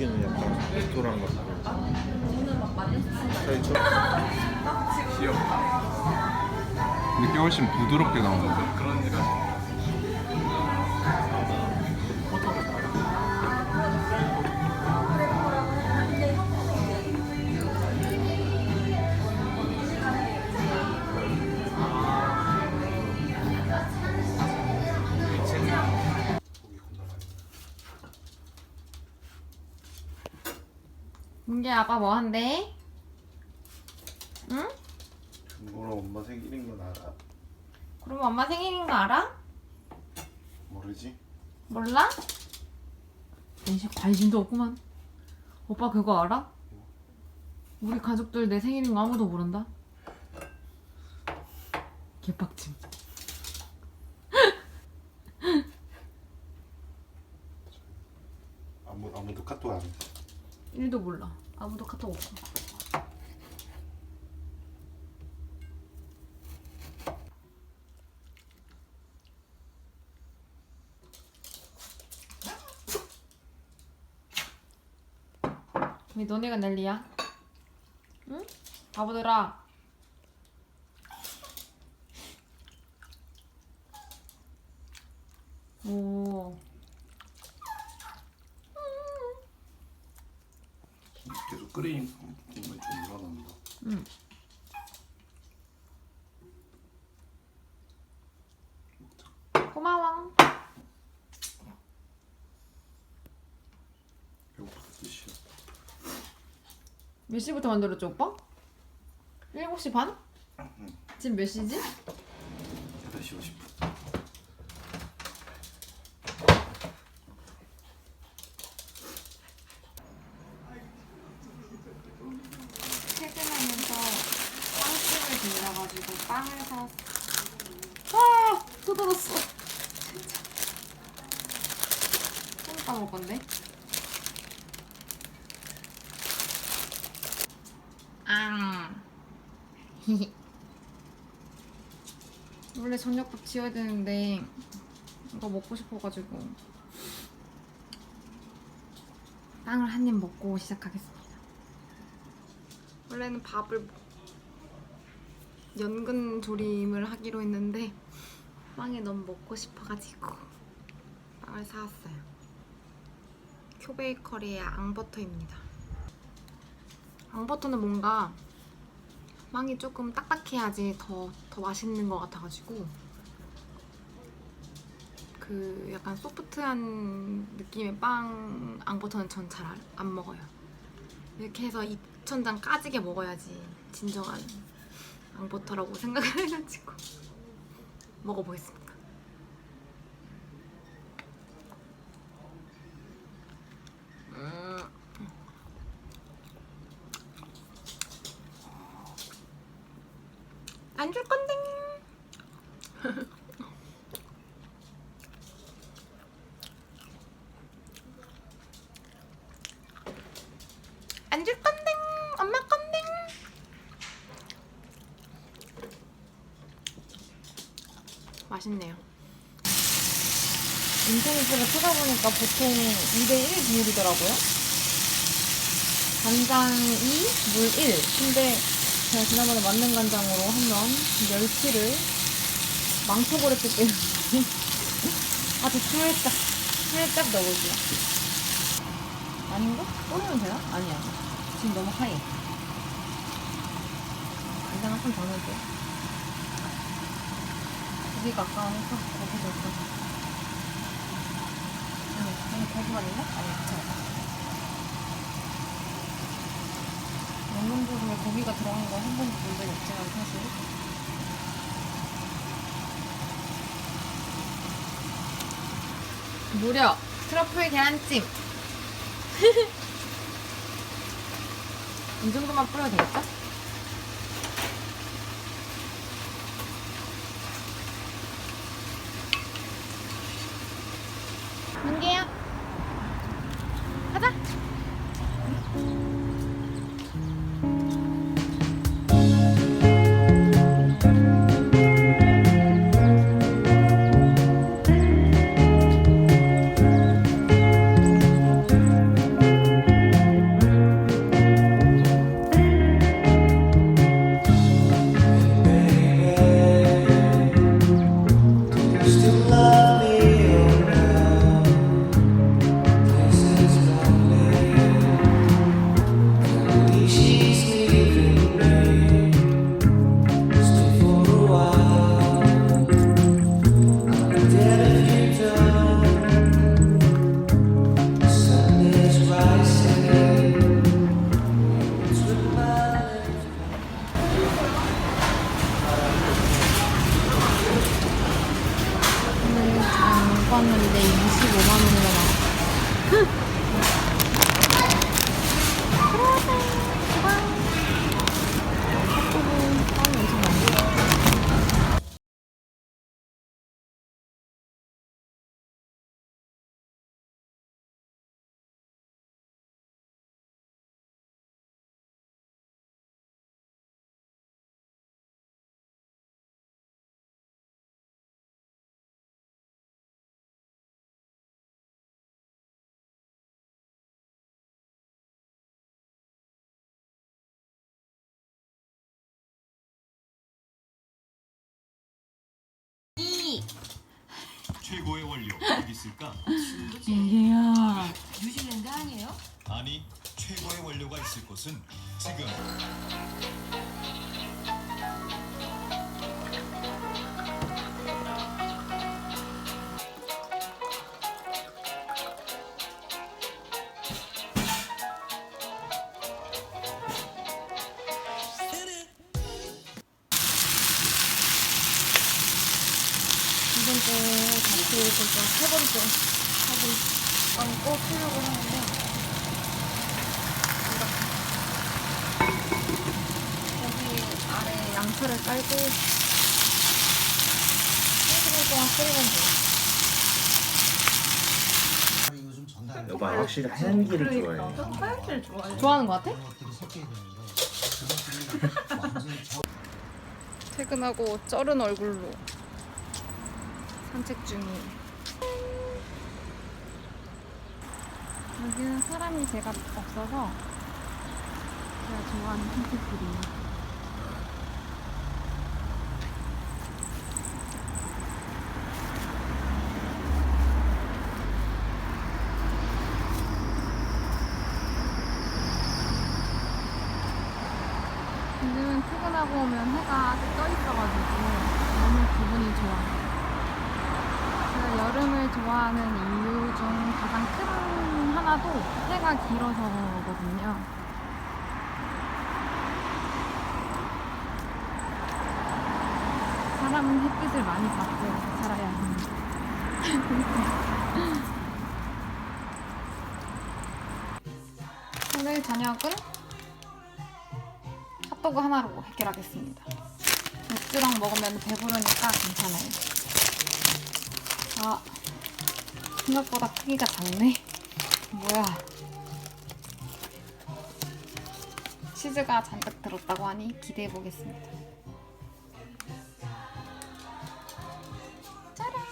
여기는 약간 레스토랑 같고 저희 저 근데 게 훨씬 부드럽게 나오는데 문제 아빠 뭐 한대? 응? 금고랑 엄마 생일인 건 알아? 그럼 엄마 생일인 거 알아? 모르지? 몰라? 이제 관심도 없구만. 오빠 그거 알아? 우리 가족들 내 생일인 거 아무도 모른다. 개빡침. 아무 아무도 카톡 안 해. 1도 몰라. 아무도 카톡 없어. 왜 너네가 난리야? 응? 바보들아. 오. 끓이니까 국물 좀 늘어난다. 응. 고마워. 뜻이야. 몇 시부터 만들었지 오빠? 7시 반? 지금 몇 시지? 8시 50분. 퇴근하면서 빵집을 들려가지고 빵을 사. 아! 또 닫았어. 진짜. 또 까먹을 건데. 아. 원래 저녁밥 지어야 되는데 이거 먹고 싶어가지고 빵을 한 입 먹고 시작하겠습니다. 원래는 밥을 연근 조림을 하기로 했는데 빵이 너무 먹고 싶어가지고 빵을 사왔어요. 큐베이커리의 앙버터입니다. 앙버터는 뭔가 빵이 조금 딱딱해야지 더, 더 맛있는 것 같아가지고 그 약간 소프트한 느낌의 빵 앙버터는 전 잘 안 먹어요. 이렇게 해서 입천장 까지게 먹어야지 진정한 앙버터라고 생각을 해가지고 먹어보겠습니다. 음. 안 줄 건데. 안 줄 건데. 엄마 건데. 맛있네요. 인터넷으로 찾아 보통 2대1 비율이더라고요. 간장 2, 물 1. 근데 제가 지난번에 만능 간장으로 하면 멸치를 망쳐버렸기 때문에 아주 살짝, 살짝 넣어볼게요. 아닌가? 끓이면 되나? 아니야. 지금 너무 하얘. 간장 한 번 더 넣을게요. 고기가 아까우니까 고기 아니 고기만 있나? 아니, 괜찮아. 먹는 도중에 고기가 들어간 거 한 번도 본 적이 없지만 사실 무려 트러플 계란찜 이 정도만 뿌려도 되겠죠? 최고의 원료 어디 있을까? 얘야. 뉴질랜드 아니에요? 아니 최고의 원료가 있을 곳은 지금 깔고 1시간 동안 끓이면 전달 여봐 확실히 하얀 길을 좋아해. 하얗게 좋아해. 좋아하는 것 같아? 퇴근하고 쩔은 얼굴로 산책 중이에요. 여기는 사람이 제가 없어서 제가 좋아하는 산책길이에요. 퇴근하고 오면 해가 떠 있어가지고 너무 기분이 좋아요. 제가 여름을 좋아하는 이유 중 가장 큰 하나도 해가 길어서거든요. 사람은 햇빛을 많이 받고 살아야 합니다. 오늘 저녁은 핫도그 하나로 해결하겠습니다. 맥주랑 먹으면 배부르니까 괜찮아요. 아, 생각보다 크기가 작네. 뭐야. 치즈가 잔뜩 들었다고 하니 기대해 보겠습니다. 짜란!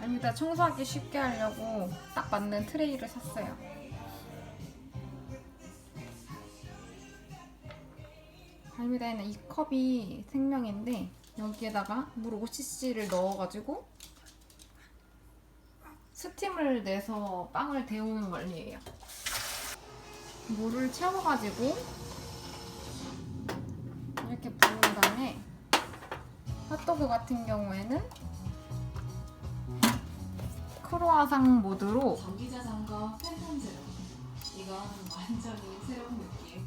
아니다, 청소하기 쉽게 하려고 딱 맞는 트레이를 샀어요. 발미다에는 이 컵이 생명인데 여기에다가 물 50cc를 넣어가지고 스팀을 내서 빵을 데우는 원리예요. 물을 채워가지고 이렇게 부은 다음에 핫도그 같은 경우에는 크로아상 모드로 전기자전거 팬텀 제로. 이건 완전히 새로운 느낌.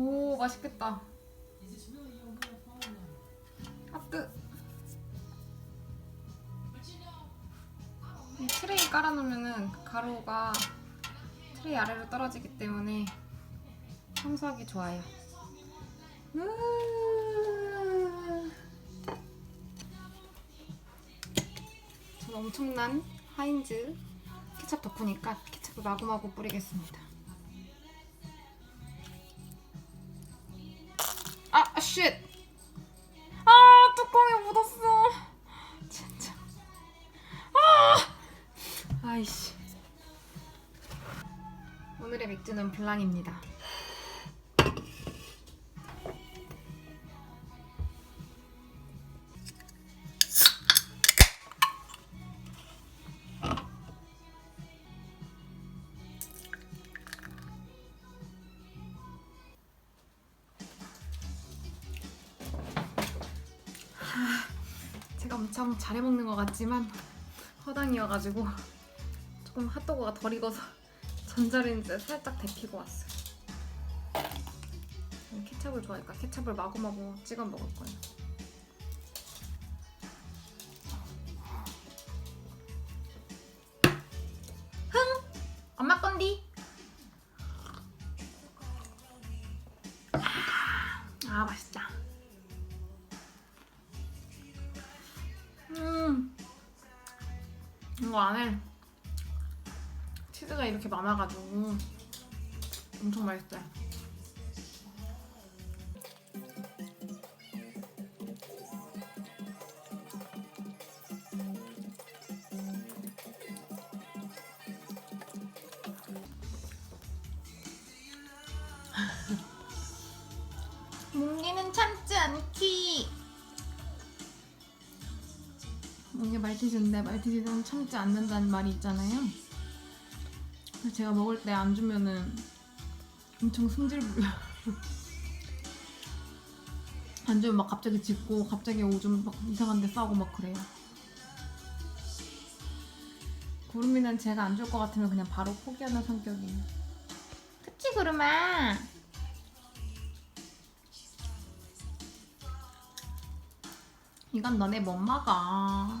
오 맛있겠다. 하트. 이 트레이 깔아놓으면은 가루가 트레이 아래로 떨어지기 때문에 청소하기 좋아요. 음. 전 엄청난 하인즈 케찹 덕후니까 케찹을 마구마구 뿌리겠습니다. 아, 쉣! 아, 뚜껑에 묻었어. 진짜. 아! 아이씨. 오늘의 맥주는 블랑입니다. 잘해 먹는 것 같지만 허당이어가지고 조금 핫도그가 덜 익어서 전자레인지에 살짝 데피고 왔어요. 저는 케찹을 좋아하니까 케찹을 마구마구 찍어 먹을 거예요. 남아가지고 엄청 맛있어요. 뭉기는 참지 않기. 뭉기 말티즈인데 말티즈는 참지 않는다는 말이 있잖아요. 제가 먹을 때 안 주면은 엄청 승질 부려요. 안 주면 막 갑자기 짖고 갑자기 오줌 막 이상한 데 싸고 막 그래요. 구름이는 제가 안 줄 것 같으면 그냥 바로 포기하는 성격이에요. 그치 구름아? 이건 너네 못 먹어.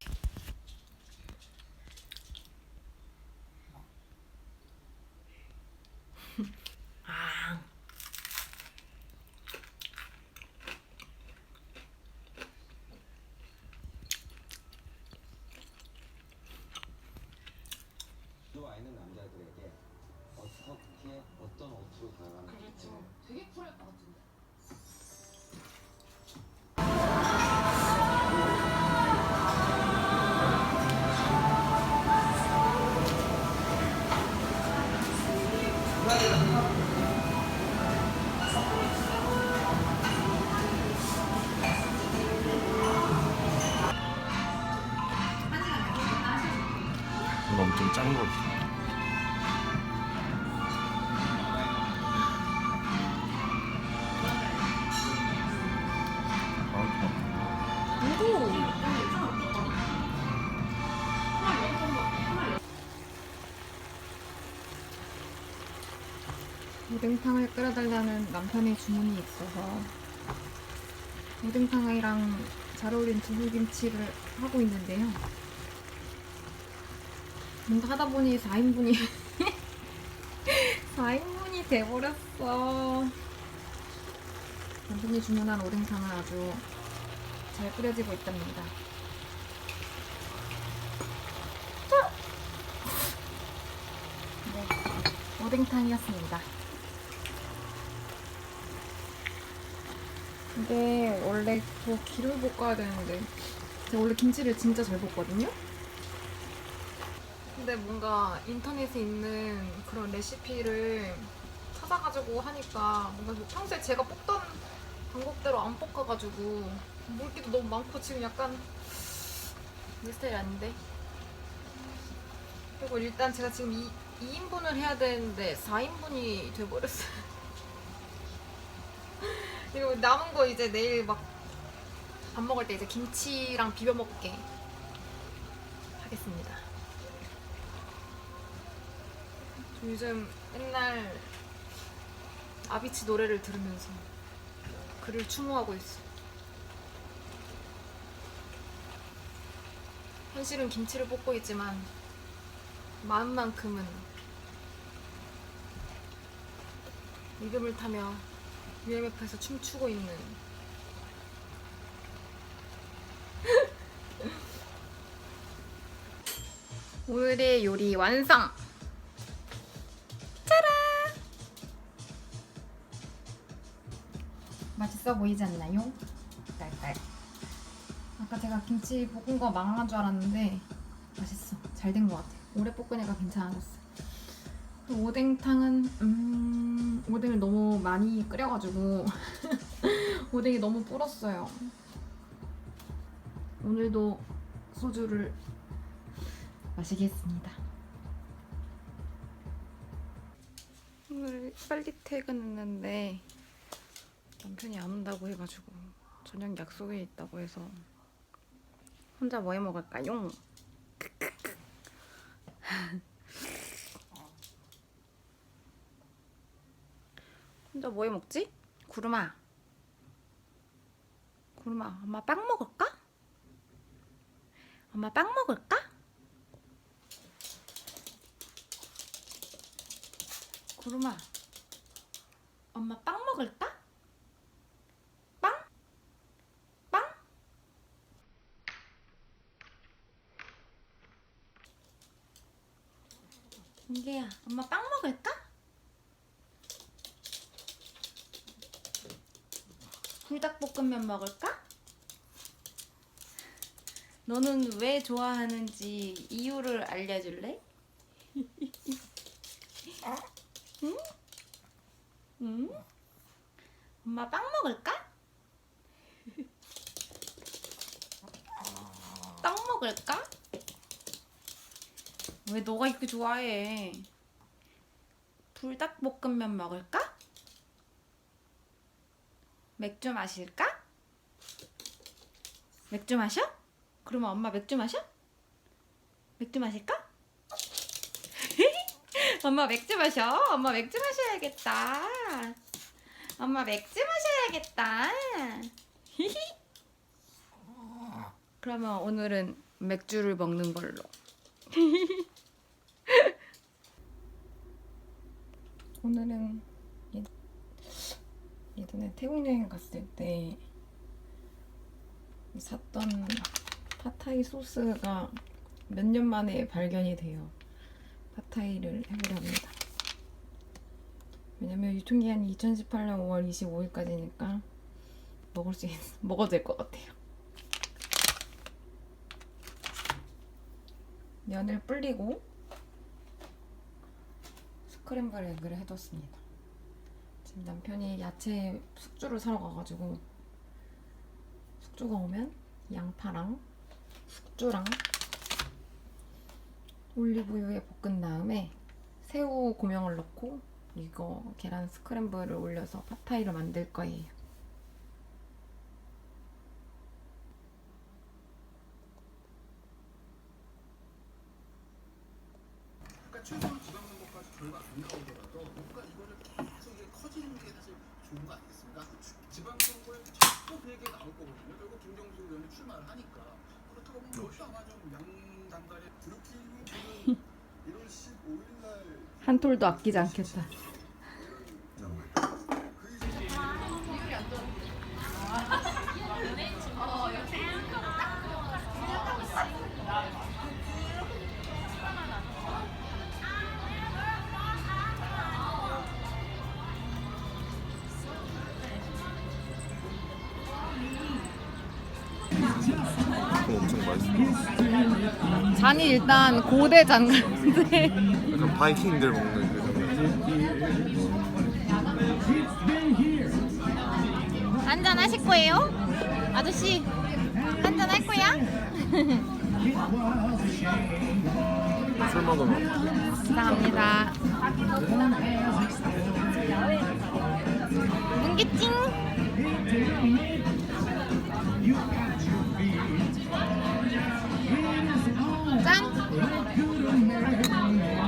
何だ? 끓여달라는 남편의 주문이 있어서 오뎅탕이랑 잘 어울린 두부김치를 하고 있는데요. 뭔가 하다 보니 4인분이 4인분이 돼버렸어. 남편이 주문한 오뎅탕은 아주 잘 끓여지고 있답니다. 네, 오뎅탕이었습니다. 근데 원래 더 기를 볶아야 되는데. 제가 원래 김치를 진짜 잘 볶거든요? 근데 뭔가 인터넷에 있는 그런 레시피를 찾아가지고 하니까 뭔가 그 평소에 제가 볶던 방법대로 안 볶아가지고 물기도 너무 많고 지금 약간 내 스타일이 아닌데. 그리고 일단 제가 지금 2, 2인분을 해야 되는데 4인분이 돼버렸어요 그리고 남은 거 이제 내일 막 밥 먹을 때 이제 김치랑 비벼 먹게 하겠습니다. 저 요즘 맨날 아비치 노래를 들으면서 그를 추모하고 있어. 현실은 김치를 볶고 있지만 마음만큼은 리듬을 타며 UMF에서 춤추고 있는 오늘의 요리 완성! 짜란! 맛있어 보이지 않나요? 깔깔 아까 제가 김치 볶은 거 망한 줄 알았는데 맛있어 잘 된 것 같아 오래 볶으니까 괜찮아졌어 그 오뎅탕은 음 오뎅을 너무 많이 끓여가지고 오뎅이 너무 불었어요. 오늘도 소주를 마시겠습니다. 오늘 빨리 퇴근했는데 남편이 안 온다고 해가지고 저녁 약속이 있다고 해서 혼자 뭐 해 먹을까요? 혼자 뭐해 먹지? 구름아. 구름아, 엄마 빵 먹을까? 엄마 빵 먹을까? 구름아, 엄마 빵 먹을까? 빵? 빵? 민기야, 엄마 빵 먹을까? 불닭볶음면 먹을까? 너는 왜 좋아하는지 이유를 알려줄래? 응? 응? 엄마 빵 먹을까? 빵 먹을까? 왜 너가 이렇게 좋아해? 불닭볶음면 먹을까? 맥주 마실까? 맥주 마셔? 그러면 엄마 맥주 마셔? 맥주 마실까? 엄마 맥주 마셔. 엄마 맥주 마셔야겠다. 엄마 맥주 마셔야겠다. 그러면 오늘은 맥주를 먹는 걸로. 오늘은 예, 예전에 태국 여행 갔을 때 샀던 팟타이 소스가 몇 년 만에 발견이 돼요. 팟타이를 해보려 합니다. 왜냐면 유통기한이 2018년 5월 25일까지니까 먹을 수 있, 먹어도 될 것 같아요. 면을 불리고 스크램블 에그를 해뒀습니다. 지금 남편이 야채 숙주를 사러 가가지고 숙주가 오면 양파랑 숙주랑 올리브유에 볶은 다음에 새우 고명을 넣고 이거 계란 스크램블을 올려서 팟타이를 만들 거예요. 최소한 부담는 것까지 결과 안 나오더라도 뭔가 이거를 계속 이게 커지는 게 사실 좋은 거 아니겠습니까? 지방선거에 자꾸 그 얘기가 나올 거거든요. 결국 김정수 의원이 출마를 하니까 그렇다고 보면 그것도 아마 좀 명단단에 드루킹은 1월 15일 날 한 톨도 아끼지 않겠다. 그거 엄청 맛있어. 잔이 일단 고대 잔 같은데 약간 바이킹들 먹는 그 한잔 하실 거예요? 아저씨 한잔 할 거야? 술 먹으면 감사합니다. 문기찡. good man.